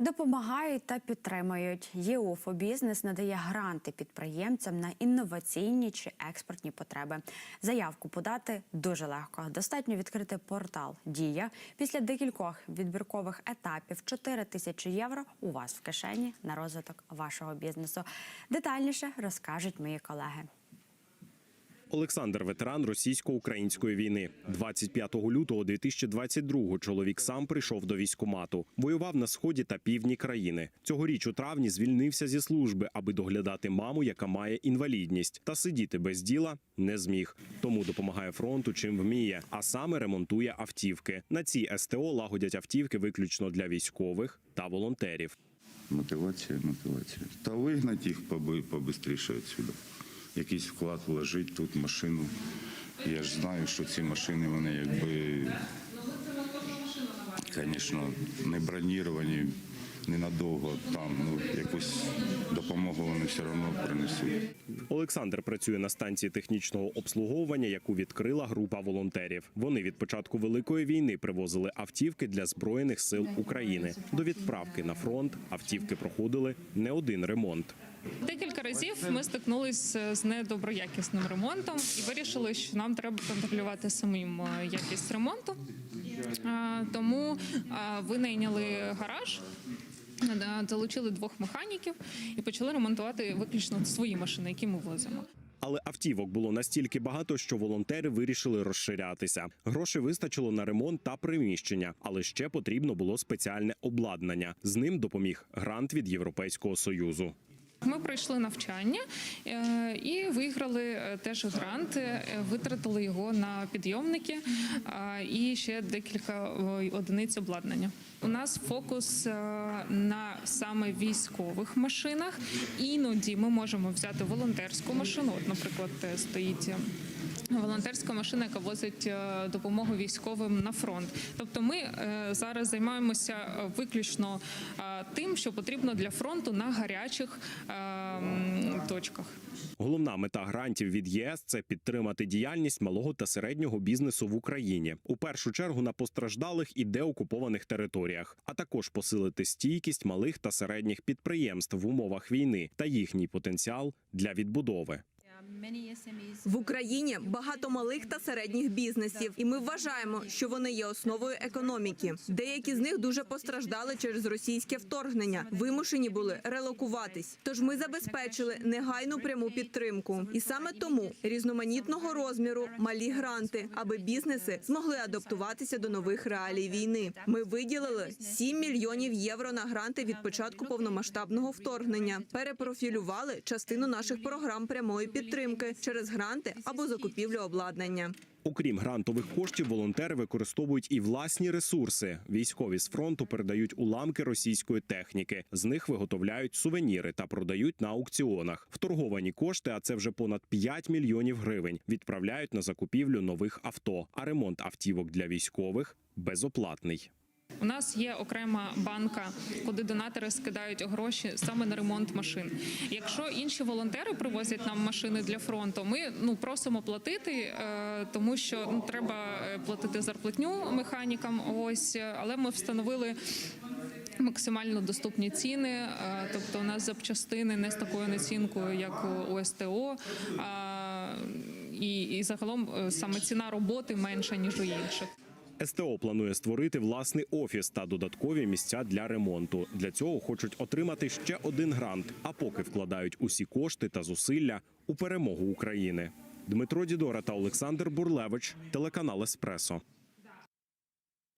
Допомагають та підтримують. ЄУФО бізнес надає гранти підприємцям на інноваційні чи експортні потреби. Заявку подати дуже легко. Достатньо відкрити портал Дія після декількох відбіркових етапів 4 тисячі євро у вас в кишені на розвиток вашого бізнесу. Детальніше розкажуть мої колеги. Олександр ветеран російсько-української війни. 25 лютого 2022 чоловік сам прийшов до військкомату. Воював на сході та півдні країни. Цьогоріч у травні звільнився зі служби, аби доглядати маму, яка має інвалідність, та сидіти без діла не зміг. Тому допомагає фронту, чим вміє, а саме ремонтує автівки. На цій СТО лагодять автівки виключно для військових та волонтерів. Мотивація, мотивація. Та вигнати їх поби- побистріше відсюди. Якийсь вклад вложити тут машину. Я ж знаю, що ці машини, вони якби, звісно, не броніровані ненадовго там. Ну, якусь допомогу вони все одно принесуть. Олександр працює на станції технічного обслуговування, яку відкрила група волонтерів. Вони від початку великої війни привозили автівки для збройних сил України. До відправки на фронт автівки проходили не один ремонт. Декілька разів ми стикнулися з недоброякісним ремонтом і вирішили, що нам треба контролювати самим е, якість ремонту. Е, Тому е, винайняли гараж. Е, Залучили двох механіків і почали ремонтувати виключно свої машини, які ми возимо. Але автівок було настільки багато, що волонтери вирішили розширятися. Грошей вистачило на ремонт та приміщення, але ще потрібно було спеціальне обладнання. З ним допоміг грант від Європейського союзу. Ми пройшли навчання виграли е, теж грант, е, витратили його на підйомники і ще декілька одиниць обладнання. У нас фокус е, на саме військових машинах. Іноді ми можемо взяти волонтерську машину. От, наприклад, стоїть. Волонтерська машина, яка возить допомогу військовим на фронт. Тобто, ми зараз займаємося виключно тим, що потрібно для фронту на гарячих точках. Головна мета грантів від ЄС це підтримати діяльність малого та середнього бізнесу в Україні. У першу чергу на постраждалих і деокупованих територіях, а також посилити стійкість малих та середніх підприємств в умовах війни та їхній потенціал для відбудови. В Україні багато малих та середніх бізнесів, і ми вважаємо, що вони є основою економіки. Деякі з них дуже постраждали через російське вторгнення, вимушені були релокуватись. Тож ми забезпечили негайну пряму підтримку. І саме тому різноманітного розміру малі гранти, аби бізнеси змогли адаптуватися до нових реалій війни. Ми виділили 7 мільйонів євро на гранти від початку повномасштабного вторгнення. Перепрофілювали частину наших програм прямої підтримки через гранти або закупівлю обладнання. Окрім грантових коштів, волонтери використовують і власні ресурси. Військові з фронту передають уламки російської техніки. З них виготовляють сувеніри та продають на аукціонах. Вторговані кошти, а це вже понад 5 мільйонів гривень, відправляють на закупівлю нових авто. А ремонт автівок для військових безоплатний. У нас є окрема банка, куди донатори скидають гроші саме на ремонт машин. Якщо інші волонтери привозять нам машини для фронту, ми ну просимо платити, е, тому що ну треба е, платити зарплатню механікам. Ось, е, але ми встановили. Максимально доступні ціни, тобто у нас запчастини не з такою націнкою, як у СТО, і, і загалом саме ціна роботи менша ніж у інших. СТО планує створити власний офіс та додаткові місця для ремонту. Для цього хочуть отримати ще один грант, а поки вкладають усі кошти та зусилля у перемогу України. Дмитро Дідора та Олександр Бурлевич, телеканал Еспресо.